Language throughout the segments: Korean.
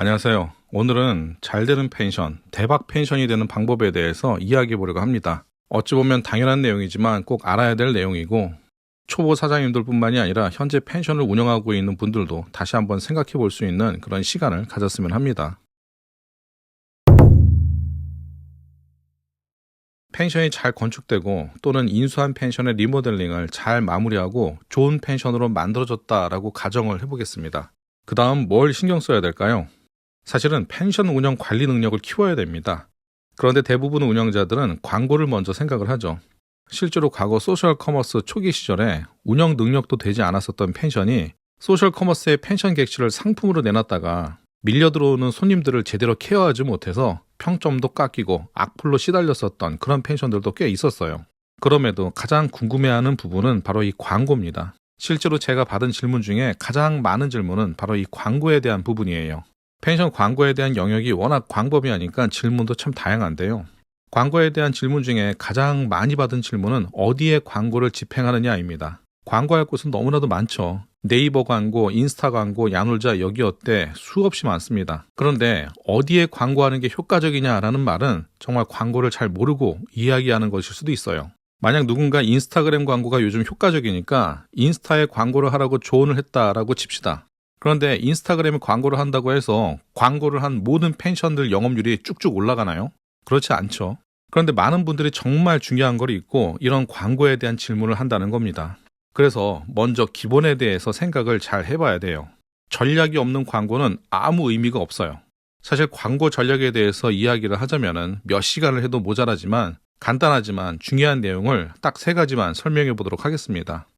안녕하세요. 오늘은 잘 되는 펜션, 대박 펜션이 되는 방법에 대해서 이야기해 보려고 합니다. 어찌 보면 당연한 내용이지만 꼭 알아야 될 내용이고, 초보 사장님들 뿐만이 아니라 현재 펜션을 운영하고 있는 분들도 다시 한번 생각해 볼 수 있는 그런 시간을 가졌으면 합니다. 펜션이 잘 건축되고 또는 인수한 펜션의 리모델링을 잘 마무리하고 좋은 펜션으로 만들어졌다라고 가정을 해보겠습니다. 그 다음 뭘 신경 써야 될까요? 사실은 펜션 운영 관리 능력을 키워야 됩니다. 그런데 대부분 운영자들은 광고를 먼저 생각을 하죠. 실제로 과거 소셜 커머스 초기 시절에 운영 능력도 되지 않았었던 펜션이 소셜 커머스의 펜션 객실을 상품으로 내놨다가 밀려 들어오는 손님들을 제대로 케어하지 못해서 평점도 깎이고 악플로 시달렸었던 그런 펜션들도 꽤 있었어요. 그럼에도 가장 궁금해하는 부분은 바로 이 광고입니다. 실제로 제가 받은 질문 중에 가장 많은 질문은 바로 이 광고에 대한 부분이에요. 펜션 광고에 대한 영역이 워낙 광범위하니까 질문도 참 다양한데요. 광고에 대한 질문 중에 가장 많이 받은 질문은 어디에 광고를 집행하느냐입니다. 광고할 곳은 너무나도 많죠. 네이버 광고, 인스타 광고, 야놀자 여기 어때 수없이 많습니다. 그런데 어디에 광고하는 게 효과적이냐라는 말은 정말 광고를 잘 모르고 이야기하는 것일 수도 있어요. 만약 누군가 인스타그램 광고가 요즘 효과적이니까 인스타에 광고를 하라고 조언을 했다라고 칩시다. 그런데 인스타그램에 광고를 한다고 해서 광고를 한 모든 펜션들 영업률이 쭉쭉 올라가나요? 그렇지 않죠. 그런데 많은 분들이 정말 중요한 걸 잊고 이런 광고에 대한 질문을 한다는 겁니다. 그래서 먼저 기본에 대해서 생각을 잘 해봐야 돼요. 전략이 없는 광고는 아무 의미가 없어요. 사실 광고 전략에 대해서 이야기를 하자면은 몇 시간을 해도 모자라지만 간단하지만 중요한 내용을 딱 세 가지만 설명해 보도록 하겠습니다.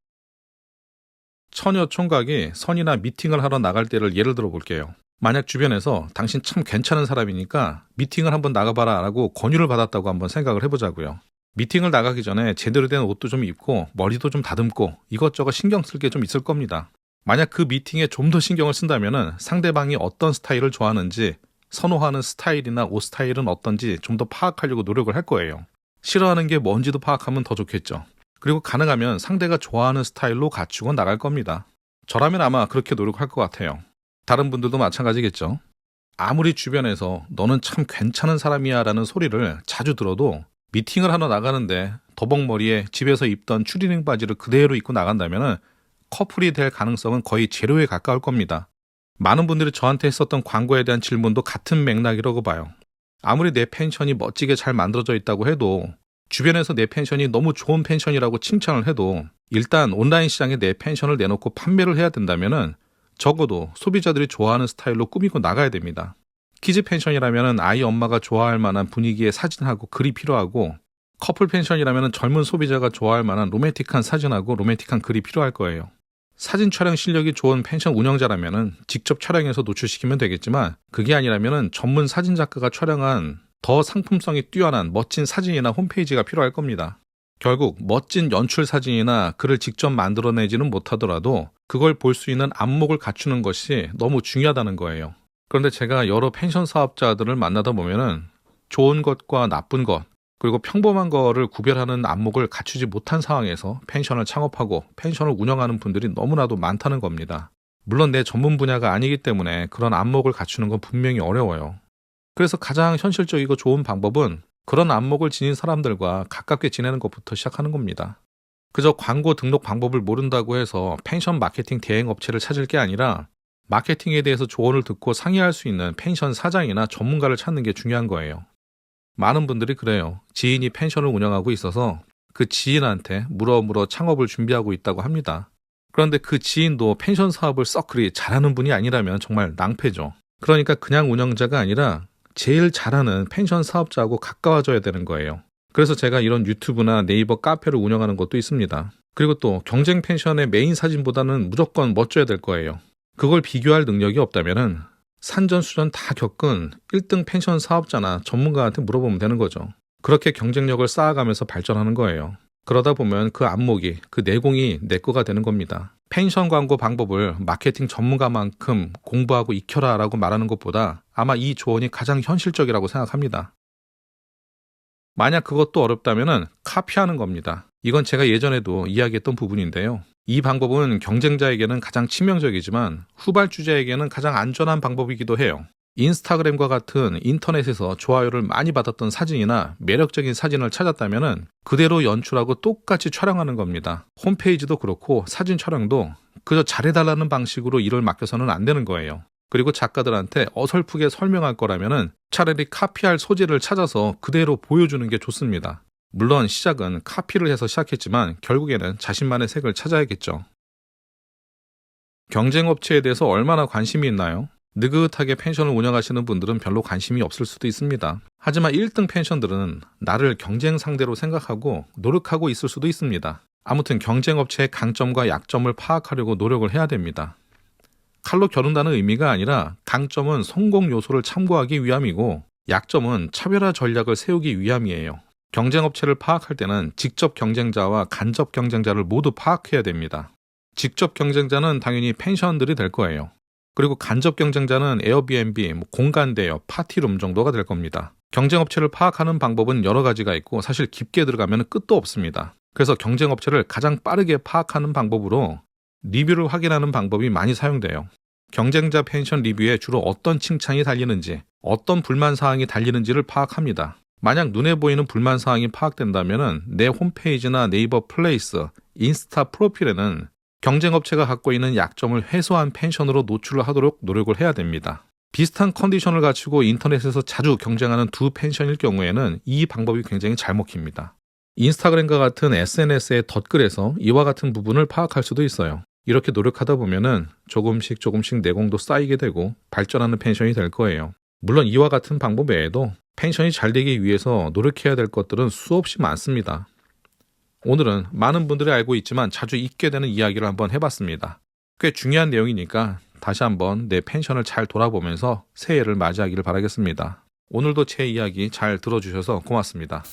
처녀 총각이 선이나 미팅을 하러 나갈 때를 예를 들어 볼게요. 만약 주변에서 당신 참 괜찮은 사람이니까 미팅을 한번 나가봐라 라고 권유를 받았다고 한번 생각을 해보자고요. 미팅을 나가기 전에 제대로 된 옷도 좀 입고 머리도 좀 다듬고 이것저것 신경 쓸 게 좀 있을 겁니다. 만약 그 미팅에 좀 더 신경을 쓴다면 상대방이 어떤 스타일을 좋아하는지 선호하는 스타일이나 옷 스타일은 어떤지 좀 더 파악하려고 노력을 할 거예요. 싫어하는 게 뭔지도 파악하면 더 좋겠죠. 그리고 가능하면 상대가 좋아하는 스타일로 갖추고 나갈 겁니다. 저라면 아마 그렇게 노력할 것 같아요. 다른 분들도 마찬가지겠죠. 아무리 주변에서 너는 참 괜찮은 사람이야 라는 소리를 자주 들어도 미팅을 하러 나가는데 더벅머리에 집에서 입던 추리닝 바지를 그대로 입고 나간다면 커플이 될 가능성은 거의 제로에 가까울 겁니다. 많은 분들이 저한테 했었던 광고에 대한 질문도 같은 맥락이라고 봐요. 아무리 내 펜션이 멋지게 잘 만들어져 있다고 해도 주변에서 내 펜션이 너무 좋은 펜션이라고 칭찬을 해도 일단 온라인 시장에 내 펜션을 내놓고 판매를 해야 된다면은 적어도 소비자들이 좋아하는 스타일로 꾸미고 나가야 됩니다. 키즈 펜션이라면 아이 엄마가 좋아할 만한 분위기의 사진하고 글이 필요하고 커플 펜션이라면 젊은 소비자가 좋아할 만한 로맨틱한 사진하고 로맨틱한 글이 필요할 거예요. 사진 촬영 실력이 좋은 펜션 운영자라면 직접 촬영해서 노출시키면 되겠지만 그게 아니라면 전문 사진 작가가 촬영한 더 상품성이 뛰어난 멋진 사진이나 홈페이지가 필요할 겁니다. 결국 멋진 연출 사진이나 글을 직접 만들어내지는 못하더라도 그걸 볼 수 있는 안목을 갖추는 것이 너무 중요하다는 거예요. 그런데 제가 여러 펜션 사업자들을 만나다 보면은 좋은 것과 나쁜 것, 그리고 평범한 거를 구별하는 안목을 갖추지 못한 상황에서 펜션을 창업하고 펜션을 운영하는 분들이 너무나도 많다는 겁니다. 물론 내 전문 분야가 아니기 때문에 그런 안목을 갖추는 건 분명히 어려워요. 그래서 가장 현실적이고 좋은 방법은 그런 안목을 지닌 사람들과 가깝게 지내는 것부터 시작하는 겁니다. 그저 광고 등록 방법을 모른다고 해서 펜션 마케팅 대행 업체를 찾을 게 아니라 마케팅에 대해서 조언을 듣고 상의할 수 있는 펜션 사장이나 전문가를 찾는 게 중요한 거예요. 많은 분들이 그래요. 지인이 펜션을 운영하고 있어서 그 지인한테 물어 물어 창업을 준비하고 있다고 합니다. 그런데 그 지인도 펜션 사업을 썩 그리 잘하는 분이 아니라면 정말 낭패죠. 그러니까 그냥 운영자가 아니라 제일 잘하는 펜션 사업자하고 가까워져야 되는 거예요. 그래서 제가 이런 유튜브나 네이버 카페를 운영하는 것도 있습니다. 그리고 또 경쟁 펜션의 메인 사진보다는 무조건 멋져야 될 거예요. 그걸 비교할 능력이 없다면 산전수전 다 겪은 1등 펜션 사업자나 전문가한테 물어보면 되는 거죠. 그렇게 경쟁력을 쌓아가면서 발전하는 거예요. 그러다 보면 그 안목이, 그 내공이 내 거가 되는 겁니다. 펜션 광고 방법을 마케팅 전문가만큼 공부하고 익혀라 라고 말하는 것보다 아마 이 조언이 가장 현실적이라고 생각합니다. 만약 그것도 어렵다면 카피하는 겁니다. 이건 제가 예전에도 이야기했던 부분인데요. 이 방법은 경쟁자에게는 가장 치명적이지만 후발주자에게는 가장 안전한 방법이기도 해요. 인스타그램과 같은 인터넷에서 좋아요를 많이 받았던 사진이나 매력적인 사진을 찾았다면 그대로 연출하고 똑같이 촬영하는 겁니다. 홈페이지도 그렇고 사진 촬영도 그저 잘해달라는 방식으로 일을 맡겨서는 안 되는 거예요. 그리고 작가들한테 어설프게 설명할 거라면 차라리 카피할 소재를 찾아서 그대로 보여주는 게 좋습니다. 물론 시작은 카피를 해서 시작했지만 결국에는 자신만의 색을 찾아야겠죠. 경쟁업체에 대해서 얼마나 관심이 있나요? 느긋하게 펜션을 운영하시는 분들은 별로 관심이 없을 수도 있습니다. 하지만 1등 펜션들은 나를 경쟁 상대로 생각하고 노력하고 있을 수도 있습니다. 아무튼 경쟁업체의 강점과 약점을 파악하려고 노력을 해야 됩니다. 칼로 겨룬다는 의미가 아니라 강점은 성공 요소를 참고하기 위함이고 약점은 차별화 전략을 세우기 위함이에요. 경쟁업체를 파악할 때는 직접 경쟁자와 간접 경쟁자를 모두 파악해야 됩니다. 직접 경쟁자는 당연히 펜션들이 될 거예요. 그리고 간접 경쟁자는 에어비앤비, 뭐 공간 대여, 파티룸 정도가 될 겁니다. 경쟁업체를 파악하는 방법은 여러 가지가 있고 사실 깊게 들어가면 끝도 없습니다. 그래서 경쟁업체를 가장 빠르게 파악하는 방법으로 리뷰를 확인하는 방법이 많이 사용돼요. 경쟁자 펜션 리뷰에 주로 어떤 칭찬이 달리는지, 어떤 불만 사항이 달리는지를 파악합니다. 만약 눈에 보이는 불만 사항이 파악된다면 내 홈페이지나 네이버 플레이스, 인스타 프로필에는 경쟁업체가 갖고 있는 약점을 해소한 펜션으로 노출을 하도록 노력을 해야 됩니다. 비슷한 컨디션을 갖추고 인터넷에서 자주 경쟁하는 두 펜션일 경우에는 이 방법이 굉장히 잘 먹힙니다. 인스타그램과 같은 SNS의 덧글에서 이와 같은 부분을 파악할 수도 있어요. 이렇게 노력하다 보면은 조금씩 조금씩 내공도 쌓이게 되고 발전하는 펜션이 될 거예요. 물론 이와 같은 방법 외에도 펜션이 잘 되기 위해서 노력해야 될 것들은 수없이 많습니다. 오늘은 많은 분들이 알고 있지만 자주 잊게 되는 이야기를 한번 해봤습니다. 꽤 중요한 내용이니까 다시 한번 내 펜션을 잘 돌아보면서 새해를 맞이하기를 바라겠습니다. 오늘도 제 이야기 잘 들어주셔서 고맙습니다.